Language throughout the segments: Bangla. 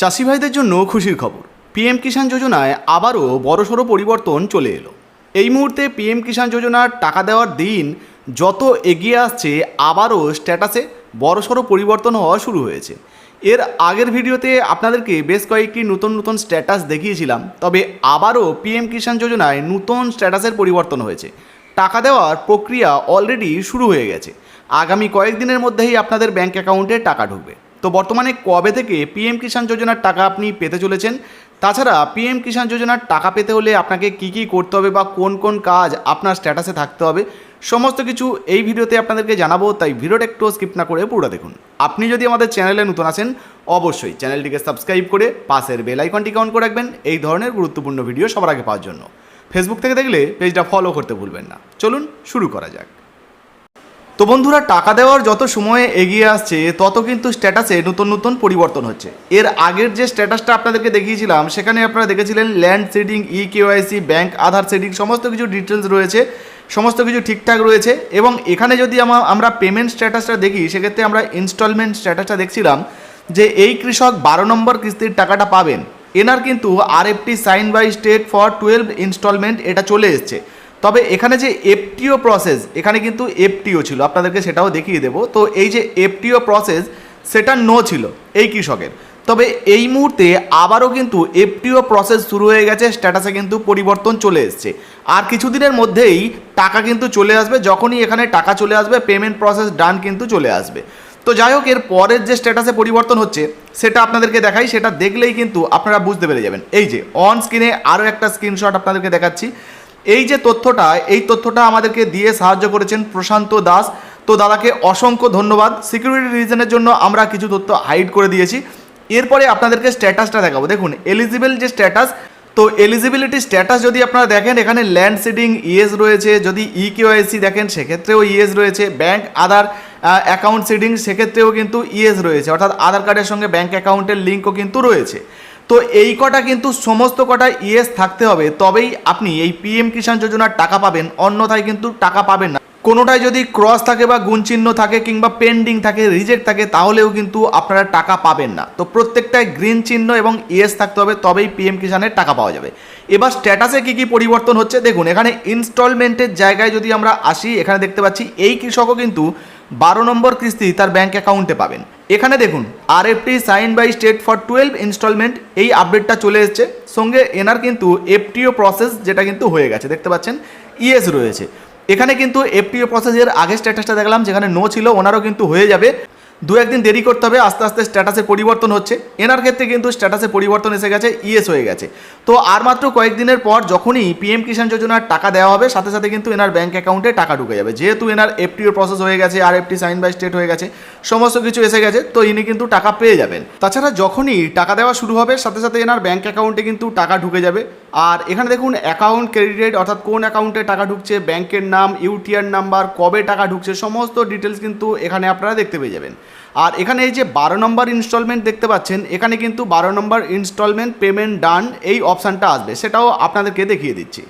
চাষি ভাইদের জন্য খুশির খবর। পিএম কিষাণ যোজনায় আবারও বড়সড় পরিবর্তন চলে এলো। এই মুহূর্তে পিএম কিষাণ যোজনার টাকা দেওয়ার দিন যত এগিয়ে আসছে, আবারও স্ট্যাটাসে বড়সড় পরিবর্তন হওয়া শুরু হয়েছে। এর আগের ভিডিওতে আপনাদেরকে বেশ কয়েকটি নতুন নতুন স্ট্যাটাস দেখিয়েছিলাম, তবে আবারও পিএম কিষাণ যোজনায় নতুন স্ট্যাটাসের পরিবর্তন হয়েছে। টাকা দেওয়ার প্রক্রিয়া অলরেডি শুরু হয়ে গেছে। আগামী কয়েকদিনের মধ্যেই আপনাদের ব্যাঙ্ক অ্যাকাউন্টে টাকা ঢুকবে। তো বর্তমানে কবে থেকে পিএম কিষাণ যোজনার টাকা আপনি পেতে চলেছেন? তাছাড়া পিএম কিষাণ যোজনার টাকা পেতে হলে আপনাকে কি কি করতে হবে বা কোন কোন কাজ আপনার স্ট্যাটাসে থাকতে হবে, সমস্ত কিছু এই ভিডিওতে আপনাদেরকে জানাব, তাই ভিডিওটা একটু স্কিপ না করে পুরো দেখুন। আপনি যদি আমাদের চ্যানেলে নতুন আসেন অবশ্যই চ্যানেলটিকে সাবস্ক্রাইব করে পাশের বেল আইকনটিকে অন করে রাখবেন এই ধরনের গুরুত্বপূর্ণ ভিডিও সবার আগে পাওয়ার জন্য। ফেসবুক থেকে দেখলে পেজটা ফলো করতে ভুলবেন না। চলুন শুরু করা যাক। তো বন্ধুরা, টাকা দেওয়ার যত সময়ে এগিয়ে আসছে, তত কিন্তু স্ট্যাটাসে নতুন নতুন পরিবর্তন হচ্ছে। এর আগের যে স্ট্যাটাসটা আপনাদেরকে দেখিয়েছিলাম, সেখানে আপনারা দেখেছিলেন land seeding e KYC bank Aadhaar seeding সমস্ত কিছু ডিটেলস রয়েছে, সমস্ত কিছু ঠিকঠাক রয়েছে, এবং এখানে যদি আমা- আমরা পেমেন্ট স্ট্যাটাসটা দেখি, সেক্ষেত্রে আমরা ইনস্টলমেন্ট স্ট্যাটাসটা দেখছিলাম যে এই কৃষক বারো নম্বর কিস্তির টাকাটা পাবেন। এনার কিন্তু RFT sign by state for twelve installment এটা চলে এসছে। তবে এখানে যে এফটিও প্রসেস এখানে কিন্তু এফটিও ছিল, আপনাদেরকে সেটাও দেখিয়ে দেবো। তো এই যে এফটিও প্রসেস সেটা নো ছিল, এই কৃষকের। তবে এই মুহূর্তে আবারও কিন্তু এফটিও প্রসেস শুরু হয়ে গেছে স্ট্যাটাসে কিন্তু পরিবর্তন চলে এসছে। আর কিছুদিনের মধ্যেই টাকা কিন্তু চলে আসবে, যখনই এখানে টাকা চলে আসবে পেমেন্ট প্রসেস ডান কিন্তু চলে আসবে। তো যাই হোক, এর পরের যে স্ট্যাটাসে পরিবর্তন হচ্ছে, সেটা আপনাদেরকে দেখাই, সেটা দেখলেই কিন্তু আপনারা বুঝতে পেরে যাবেন। এই যে অন স্ক্রিনে আরও একটা স্ক্রিনশট আপনাদেরকে দেখাচ্ছি। এই যে তথ্যটা, এই তথ্যটা আমাদেরকে দিয়ে সাহায্য করেছেন প্রশান্ত দাস। তো দাদাকে অসংখ্য ধন্যবাদ। সিকিউরিটি রিজনের জন্য আমরা কিছু তথ্য হাইড করে দিয়েছি। এরপরে আপনাদেরকে স্ট্যাটাসটা দেখাবো। দেখুন এলিজিবল যে স্ট্যাটাস তো এলিজিবিলিটি স্ট্যাটাস যদি আপনারা দেখেন, এখানে ল্যান্ড সিডিং ইএস রয়েছে। যদি ই কেওয়াইসি দেখেন, সেক্ষেত্রেও ইএস রয়েছে। ব্যাংক আধার অ্যাকাউন্ট সিডিং সেক্ষেত্রেও কিন্তু ইএস রয়েছে। অর্থাৎ আধার কার্ডের সঙ্গে ব্যাংক অ্যাকাউন্টের লিঙ্কও কিন্তু রয়েছে। তো এই কটা কিন্তু সমস্ত কটা ইএস থাকতে হবে। তবেই আপনি এই পিএম কিষাণ যোজনার টাকা পাবেন, অন্যথায় কিন্তু টাকা পাবেন না। কোনোটায় যদি ক্রস থাকে বা গুণ চিহ্ন থাকে কিংবা পেন্ডিং থাকে, রিজেক্ট থাকে, তাহলেও কিন্তু আপনারা টাকা পাবেন না। তো প্রত্যেকটায় গ্রিন চিহ্ন এবং ইএস থাকতে হবে, তবেই পিএম কিষাণের টাকা পাওয়া যাবে। এবার স্ট্যাটাসে কি কি পরিবর্তন হচ্ছে দেখুন, এখানে ইনস্টলমেন্টের জায়গায় যদি আমরা আসি, এখানে দেখতে পাচ্ছি এই কৃষকও কিন্তু বারো নম্বর কিস্তি তার ব্যাঙ্ক অ্যাকাউন্টে পাবেন। এখানে দেখুন R FT sign by state for twelve installment এই আপডেটটা চলে এসছে। সঙ্গে এনার কিন্তু এফটিও প্রসেস যেটা কিন্তু হয়ে গেছে, দেখতে পাচ্ছেন? ইএস রয়েছে। এখানে কিন্তু এফটিও প্রসেসের আগের স্ট্যাটাসটা দেখলাম, যেখানে নো ছিল, ওনারও কিন্তু হয়ে যাবে। দু একদিন দেরি করতে হবে, আস্তে আস্তে স্ট্যাটাসের পরিবর্তন হচ্ছে। এনার ক্ষেত্রে কিন্তু স্ট্যাটাসে পরিবর্তন এসে গেছে ইএস হয়ে গেছে। তো আর মাত্র কয়েকদিনের পর যখনই পিএম কিষাণ যোজনার টাকা দেওয়া হবে, সাথে সাথে কিন্তু এনার ব্যাঙ্ক অ্যাকাউন্টে টাকা ঢুকে যাবে। যেহেতু এনার এফটিও প্রসেস হয়ে গেছে R FT sign by state হয়ে গেছে, সমস্ত কিছু এসে গেছে, তো ইনি কিন্তু টাকা পেয়ে যাবেন। তাছাড়া যখনই টাকা দেওয়া শুরু হবে, সাথে সাথে এনার ব্যাঙ্ক অ্যাকাউন্টে কিন্তু টাকা ঢুকে যাবে। আর এখানে দেখুন অ্যাকাউন্ট ক্রেডিটেড অর্থাৎ কোন অ্যাকাউন্টে টাকা ঢুকছে ব্যাংকের নাম ইউটিআর নাম্বার কবে টাকা ঢুকছে, সমস্ত ডিটেলস কিন্তু এখানে আপনারা দেখতে পেয়ে যাবেন। আর এখানে এই যে বারো নম্বর ইনস্টলমেন্ট দেখতে পাচ্ছেন, এখানে কিন্তু বারো নম্বর ইনস্টলমেন্ট পেমেন্ট ডান এই অপশানটা আসবে, সেটাও আপনাদেরকে দেখিয়ে দিচ্ছি।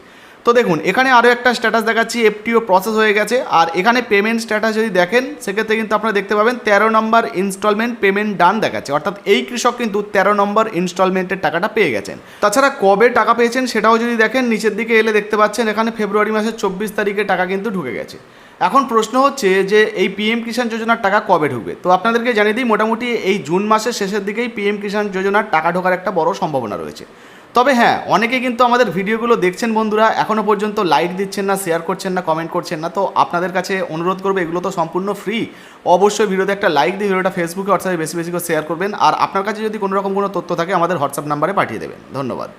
তো দেখুন, এখানে আরও একটা স্ট্যাটাস দেখাচ্ছি এফটিও প্রসেস হয়ে গেছে। আর এখানে পেমেন্ট স্ট্যাটাস যদি দেখেন, সেক্ষেত্রে কিন্তু আপনারা দেখতে পাবেন, তেরো নম্বর ইনস্টলমেন্ট পেমেন্ট ডান দেখাচ্ছে। অর্থাৎ এই কৃষক কিন্তু তেরো নম্বর ইনস্টলমেন্টের টাকাটা পেয়ে গেছেন। তাছাড়া কবে টাকা পেয়েছেন সেটাও যদি দেখেন, নিচের দিকে এলে দেখতে পাচ্ছেন, এখানে ফেব্রুয়ারি মাসের চব্বিশ তারিখে টাকা কিন্তু ঢুকে গেছে। এখন প্রশ্ন হচ্ছে যে, এই পিএম কিষাণ যোজনার টাকা কবে ঢুকবে? তো আপনাদেরকে জানিয়ে দিই, মোটামুটি এই জুন মাসের শেষের দিকেই পিএম কিষাণ যোজনার টাকা ঢোকার একটা বড় সম্ভাবনা রয়েছে। তবে হ্যাঁ অনেকে কিন্তু আমাদের ভিডিওগুলো দেখছেন বন্ধুরা এখনও পর্যন্ত লাইক দিচ্ছেন না শেয়ার করছেন না কমেন্ট করছেন না, তো আপনাদের কাছে অনুরোধ করব এগুলো তো সম্পূর্ণ ফ্রি অবশ্যই ভিডিওতে একটা লাইক দিয়ে ভিডিওটা ফেসবুকে হোয়াটসঅ্যাপে বেশি বেশি করে শেয়ার করবেন। আর আপনার কাছে যদি কোনো রকম কোনো তথ্য থাকে, আমাদের হোয়াটসঅ্যাপ নাম্বারে পাঠিয়ে দেবেন। ধন্যবাদ।